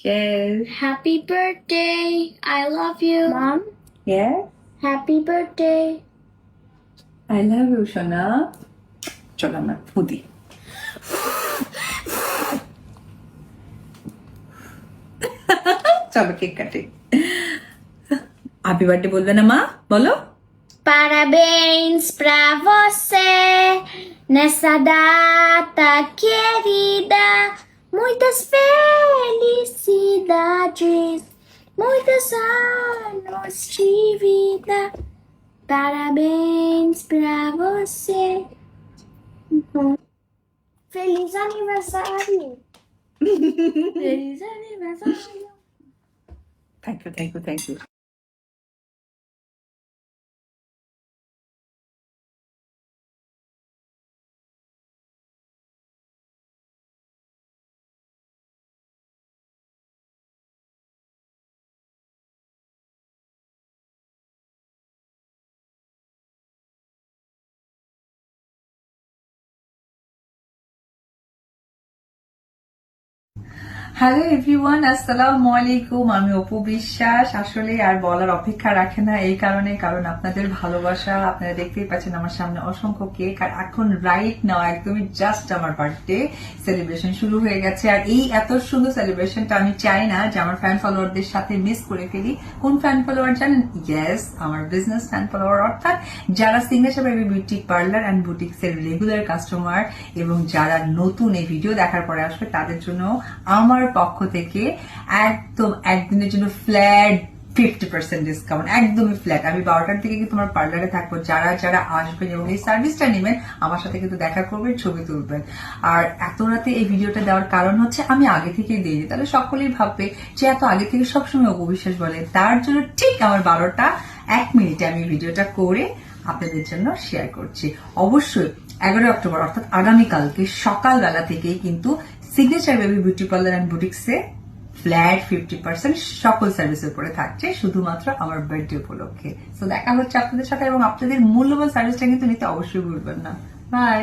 Yes. Happy birthday. I love you. Mom, Yes. happy birthday. I love you, সোনা চলো আমরা ফুদি চলো cake কাটে হ্যাপি বার্থডে বলবে না মা বলো Parabéns pra você nessa data querida. Muitas felicidades, muitos anos de vida. Parabéns pra você. Feliz aniversário! Feliz aniversário! Thank you, thank you, thank you. Hello everyone আসসালামু আলাইকুম আমি অপু বিশ্বাস। আসলে আর বলার অপেক্ষা রাখে না এই কারণে, কারণ আপনাদের ভালোবাসা, আপনারা দেখতেই পাচ্ছেন আমার সামনে অসংখ্য কেক। আর এখন রাইট নাও একদমই জাস্ট আমার বার্থডে সেলিব্রেশন শুরু হয়ে গেছে। আর এই এত সুন্দর সেলিব্রেশনটা আমি চাই না যে আমার ফ্যান ফলোয়ারদের সাথে মিস করে ফেলি। কোন ফ্যান ফলোয়ার জানেন? ইয়েস আমার বিজনেস ফ্যান ফলোয়ার অর্থাৎ যারা signature baby beauty parlour and বুটিক্সের রেগুলার কাস্টমার এবং যারা নতুন এই ভিডিও দেখার পরে আসবে, তাদের জন্য আমার পক্ষ থেকে একদম একদিনের জন্য ফ্ল্যাট ফিফটি পার্সেন্ট ডিসকাউন্ট একদমই ফ্ল্যাট আমি বারোটার দিকে কিন্তু আমার পার্লারে থাকব? যারা যারা আসবেন এবং এই সার্ভিসটা নেবেন, আমার সাথে কিন্তু দেখা করবেন, ছবি তুলবেন। আর এত রাতে এই ভিডিওটা দেওয়ার কারণ হচ্ছে আমি আগে থেকেই দিয়ে দিই। তাহলে সকলেই ভাববে যে এত আগে থেকে সবসময় অপবিশ্বাস বলে। তার জন্য ঠিক আমার বারোটা এক মিনিটে আমি ভিডিওটা করে আপনাদের জন্য শেয়ার করছি। অবশ্যই এগারোই অক্টোবর, অর্থাৎ আগামীকালকে সকালবেলা থেকেই কিন্তু signature baby beauty parlour and বুটিক্সে flat fifty percent সকল সার্ভিসের উপরে থাকছে, শুধুমাত্র আমার বার্থডে উপলক্ষে। তো দেখা হচ্ছে আপনাদের সাথে এবং আপনাদের মূল্যবান সার্ভিসটা কিন্তু নিতে অবশ্যই ভুলবেন না। বাই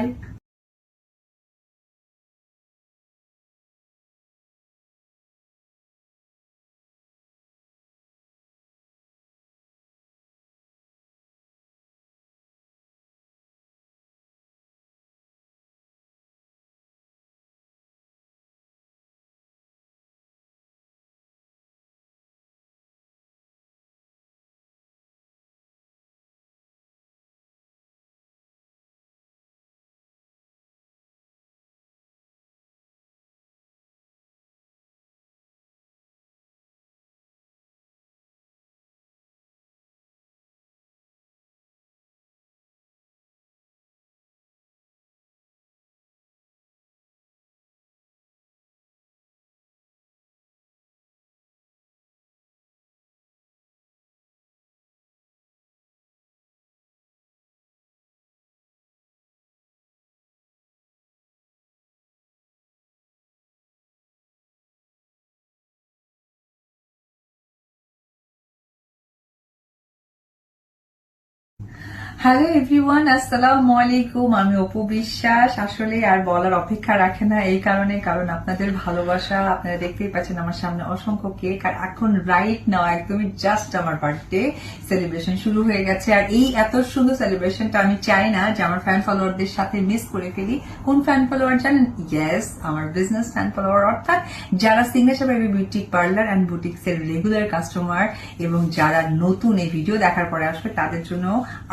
হ্যালো এভরিওয়ান আসসালামু আলাইকুম আমি অপু বিশ্বাস। আসলে আর বলার অপেক্ষা রাখে না এই কারণে, কারণ আপনাদের ভালোবাসা, আপনারা দেখতেই পাচ্ছেন আমার সামনে অসংখ্য কেক। আর এখন রাইট নাও একদমই জাস্ট আমার বার্থডে সেলিব্রেশন শুরু হয়ে গেছে। আর এই এত সুন্দর সেলিব্রেশনটা আমি চাই না যে আমার ফ্যান ফলোয়ারদের সাথে মিস করে ফেলি। কোন ফ্যান ফলোয়ার জানেন? ইয়েস আমার বিজনেস ফ্যান ফলোয়ার অর্থাৎ যারা signature baby beauty parlour and বুটিক্সের রেগুলার কাস্টমার এবং যারা নতুন এই ভিডিও দেখার পরে আসবে, তাদের জন্য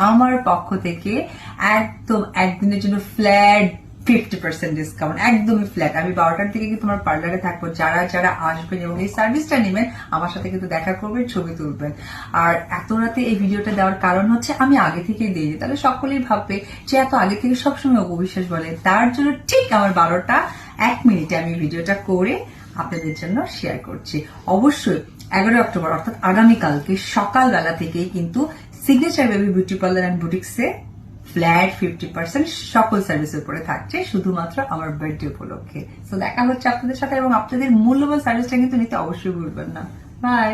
আমার পক্ষ থেকে একদম একদিনের জন্য ফ্ল্যাট ফিফটি পার্সেন্ট ডিসকাউন্ট একদমই ফ্ল্যাট আমি বারোটার দিকে কিন্তু আমার পার্লারে থাকব? যারা যারা আসবেন এবং এই সার্ভিসটা নেবেন, আমার সাথে কিন্তু দেখা করবেন, ছবি তুলবেন। আর এত রাতে এই ভিডিওটা দেওয়ার কারণ হচ্ছে আমি আগে থেকেই দিয়ে দিই। তাহলে সকলেই ভাববে যে এত আগে থেকে সবসময় অপবিশ্বাস বলে। তার জন্য ঠিক আমার বারোটা এক মিনিটে আমি ভিডিওটা করে আপনাদের জন্য শেয়ার করছি। অবশ্যই এগারোই অক্টোবর, অর্থাৎ আগামীকালকে সকালবেলা থেকেই কিন্তু signature baby beauty parlour and বুটিক্সে flat fifty percent সকল সার্ভিসের উপরে থাকছে, শুধুমাত্র আমার বার্থডে উপলক্ষে। তো দেখা হচ্ছে আপনাদের সাথে এবং আপনাদের মূল্যবান সার্ভিসটা কিন্তু নিতে অবশ্যই ভুলবেন না। বাই